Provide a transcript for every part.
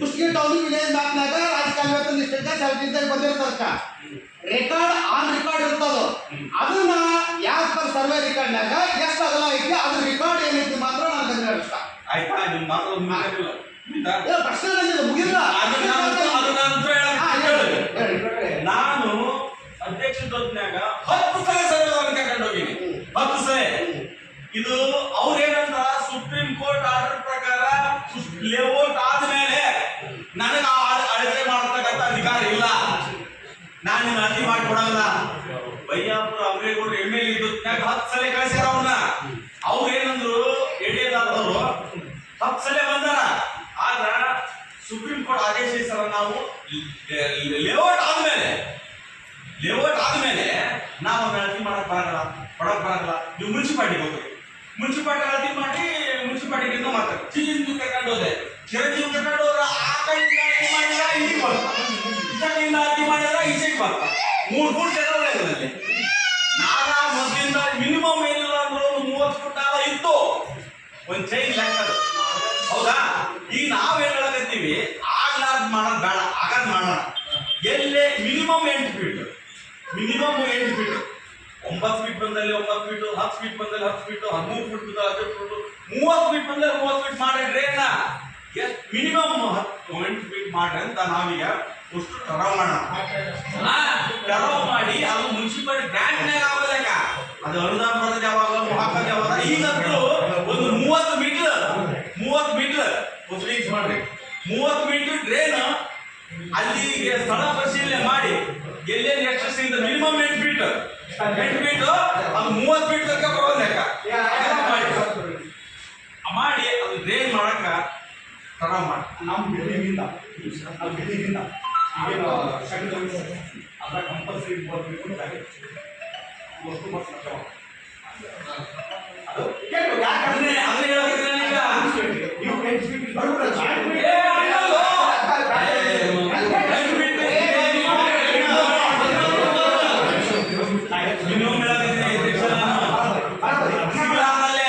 Kushtagi town village ಬ್ಯಾಂಕ್ನಾಗ ರಾಜಕಾಲ ಇಷ್ಟ seventeen record on record ಇರ್ತದ. ಅದನ್ನ ಯಾವ ಸರ್ವೆ ರೆಕಾರ್ಡ್ನಾಗ ಎಷ್ಟು ಅಗಲ ಐತಿ ಅದ್ರ ರೆಕಾರ್ಡ್ ಏನೈತಿ ಮಾತ್ರ ನಾನು ತಂದ್ರೆ ಇಷ್ಟ ಆಯ್ತಾ ನಿಮ್ಮ ಮಾತು ಪ್ರಶ್ನೆ ಮುಗಿಲ್ಲ ನಾನು ಅಧ್ಯಕ್ಷ ಹತ್ತು ಸಲ ಸರ್ವೆ ಕರ್ಕೊಂಡು ಹೋಗಿನಿ ಹತ್ತು ಸಲ. ಇದು ಅವ್ರೇನಂತ ಸುಪ್ರೀಂ ಕೋರ್ಟ್ ಆರ್ಡರ್ ಪ್ರಕಾರ ಲೇಔಟ್ ಆದ್ಮೇಲೆ ನನಗೆ ಆ ಅಳ- ಅಳತೆ ಮಾಡತಕ್ಕಂಥ ಅಧಿಕಾರ ಇಲ್ಲ ನಾನು ನಿನ್ನ ಅರ್ಜಿ ಮಾಡ್ಕೊಡಲ್ಲ. ಬಯ್ಯಾಪುರ ಅಂಬೇಗೌಡರು ಎಂ ಎಲ್ ಇದ್ದು ಹತ್ತು ಸಲ ಕಳಿಸ್ಯಾರ ಅವ್ರನ್ನ ಅವ್ರು ಏನಂದ್ರು ಯಡಿಯೂರಪ್ಪನವರು ಹತ್ತು ಸಲ ಬಂದಾರ. ಆದ್ರ ಸುಪ್ರೀಂ ಕೋರ್ಟ್ ಆದೇಶಿಸರ ನಾವು ಲೇಔಟ್ ಆದ್ಮೇಲೆ ಲೇಔಟ್ ಆದ್ಮೇಲೆ ನಾವು ಅವ್ರನ್ನ ಅಳತಿ ಮಾಡಕ್ ಬರಲ್ಲ, ಕೊಡಕ್ ಬರಲ್ಲ. ನೀವು ಮುನ್ಸಿಪಾಲ್ಟಿ ಹೋಗ್ರಿ. ಮುನ್ಸಿಪಾಲ್ಟಿ ಅಳತಿ ಮಾಡಿ ಮುನ್ಸಿಪಾಲ್ಟಿ ಮಾತಾಡಿ ಚಿರಂಜೀವಿ ಕರ್ಕೊಂಡು ಹೋದೆ ಚಿರಂಜೀವಿ ಕರ್ಕೊಂಡು ಮೂರ್ ಫುಟ್ ಎಲ್ಲ ಇದರಲ್ಲಿ ನಾಗ ಮೊದಲಿಂದ ಮಿನಿಮಮ್ ಏನಿಲ್ಲ ಅಂದ್ರೆ ಒಂದು ಮೂವತ್ತು ಫುಟ್ ಆದ ಇತ್ತು. ಒಂದು ಚೈನ್ ಲೆಕ್ಕ. ಹೌದಾ? ಈಗ ನಾವ್ ಏನ್ ಹೇಳಕತ್ತೀವಿ ಆಗ್ಲಾರ್ದ್ ಮಾಡೋದ್ ಬೇಡ. ಆಗಾದ್ ಮಾಡೋಣ. ಎಲ್ಲೇ ಮಿನಿಮಮ್ ಎಂಟು ಫೀಟ್ ಮಿನಿಮಮ್ ಎಂಟು ಫೀಟ್ ಒಂಬತ್ತು ಫೀಟ್ ಬಂದಲ್ಲಿ ಒಂಬತ್ತು ಫೀಟ್ ಹತ್ತು ಫೀಟ್ ಬಂದಲ್ಲಿ ಹತ್ತು ಫೀಟ್ ಹದಿಮೂರು ಫೀಟ್ ಬಂದ ಹದಿನೆಂಟು ಫೀಟ್ ಮೂವತ್ತು ಫೀಟ್ ಬಂದಲ್ಲಿ ಮೂವತ್ತು ಫೀಟ್ ಮಾಡ್ರಿ ಏನ? ಮಿನಿಮಮ್ ಹತ್ತು, ಎಂಟು ಫೀಟ್ ಮಾಡ್ರಿ ಅಂತ ನಾವೀಗ ಅಷ್ಟು ಟರಾವ್ ಮಾಡೋಣ ಟರಾವ್ ಮಾಡಿ ಅದು ಮುನ್ಸಿಪಾಲಿಟಿ ಗ್ರಾಂಟ್ನಾಗ ಆಗೋದಕ್ಕ ಅದು ಅನುದಾನ ಬರೋದು ಯಾವಾಗ ಹಾಕೋದು ಯಾವಾಗ ಈಗಂತೂ ಒಂದು ಮೂವತ್ತು ಮೀಟರ್ ಮೂವತ್ತು ಮೀಟರ್. ಫೀಸ್ ಮಾಡ್ರಿ. ಮೂವತ್ತು ಮೀಟರ್ ಡ್ರೈನ್ ಅಲ್ಲಿಗೆ ಸ್ಥಳ ಪರಿಶೀಲನೆ ಮಾಡಿ. ಎಲ್ಲೆಲ್ಲಿ ಎಕ್ಸಸ್ಸಿಂದ ಮಿನಿಮಮ್ ಎಂಟು ಫೀಟ್ ಎಂಟು ಫೀಟ್ ಅದು ಮೂವತ್ತು ಮೀಟರ್ ತನಕ ಬರೋದಕ್ಕ ಲೆಕ್ಕ. ಮಾಡಿ. ಮಾಡಿ ಅದು ಡ್ರೈನ್ ಮಾಡಕ ತಡ ಮಾಡಿ. ನಮ್ಮ ಬಿಲ್ಡಿಂಗ್ ಇಲ್ಲ ಆ ಬಿಲ್ಡಿಂಗ್ ಇಂದ ಈಗೇನು ಸೆಕೆಂಡ್ ಅದ ಕಂಪಲ್ಸರಿ ಬರ್ಬೇಕು ಅಂತ ಆಗಿದೆ. ವಸ್ತು ಮತ್ತು ನಷ್ಟವ. ಅದು ಕೇಳು, ಯಾಕಂದ್ರೆ ಅದನ್ನೇ ಅದನ್ನೇ ಹೇಳಕತ್ತೀನಿ ಈಗ ನೀವು ಎಂಟು ಫೀಟ್ ಬರ್ಬಿಡಲ್ಲ. ಏ, ಹಂಗಲ್ಲ. ಏ, ಎಂಟು ಫೀಟ್ ಇನ್ನೊಮ್ಮೆ ಹೇಳಕತ್ತೀನಿ, ಅಧ್ಯಕ್ಷ ನಾನು. ಸಿಗಲ್ಲ ಆಮೇಲೆ.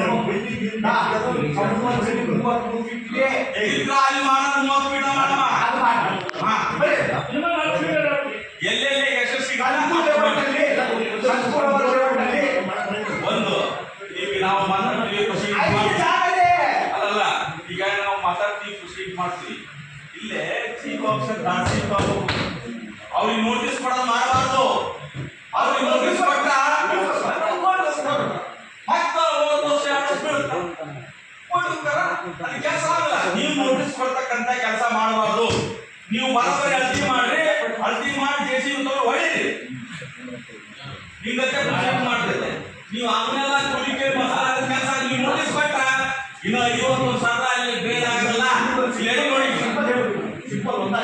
ನಮ್ಮ ಬಿಲ್ಡಿಂಗ್ ಇಂದ ಕಂಪಲ್ಸರಿ ಮೂವತ್ಮೂರು ಫೀಟ್ಗೆ ಇದ್ರ ಅಲ್ಲಿ ಮಾಡೋದು ಮೂವತ್ತು ಫೀಟ್ ಮಾಡಮ್ಮ ಅದು ಮಾಡಿ. ಹಾ. ಬರೀ ಎಲ್ಲೆಲ್ಲಿ ಯಶಸ್ಸಿಗೆ ಸಂಸ್ಕೃತ ಲೇಔಟಲ್ಲಿ, ಸಂಸ್ಕೃತ ಲೇಔಟಲ್ಲಿ ಒಂದು ಈಗ ನಾವು ಮಾತಾಡ್ತೀವಿ ಕೃಷಿ ಐದು ಜಾಗ ಇದೆ. ಅಲ್ಲಲ್ಲ ಈಗ ನಾವು ಇಲ್ಲೇ ಅವ್ರಿಗೆ ನೋಟಿಸ್ ಮಾಡಬಾರ್ದು. ಅವ್ರಿಗೆ ನೋಟಿಸ್. ಕೆಲಸ ಆಗಲ್ಲ. ನೀವು ನೋಟಿಸ್ ಕೊಡ್ತಕ್ಕಂತ ಕೆಲಸ ಮಾಡಬಾರ್ದು. ನೀವು ಬರೋಬ್ಬರಿ ಅರ್ಜಿ ಮಾಡ್ರಿ. ಅರ್ಜಿ ಮಾಡಿ ಜೆ ಸಿ ಹೊಡೀರಿ ಹಿಂಗತ್ತೆ ಪ್ರೊಸೀಡ್ ಮಾಡ್ತಿದ್ದೆ. ನೀವು ಅವನ್ನೆಲ್ಲ ಕೇಳಿ ಮಸಾಲ ಕೆಲಸ ನೀವು ನೋಟಿಸ್ ಕೊಟ್ಟ ಇನ್ನು ಐವತ್ತೊಂದು ಸಾವಿರ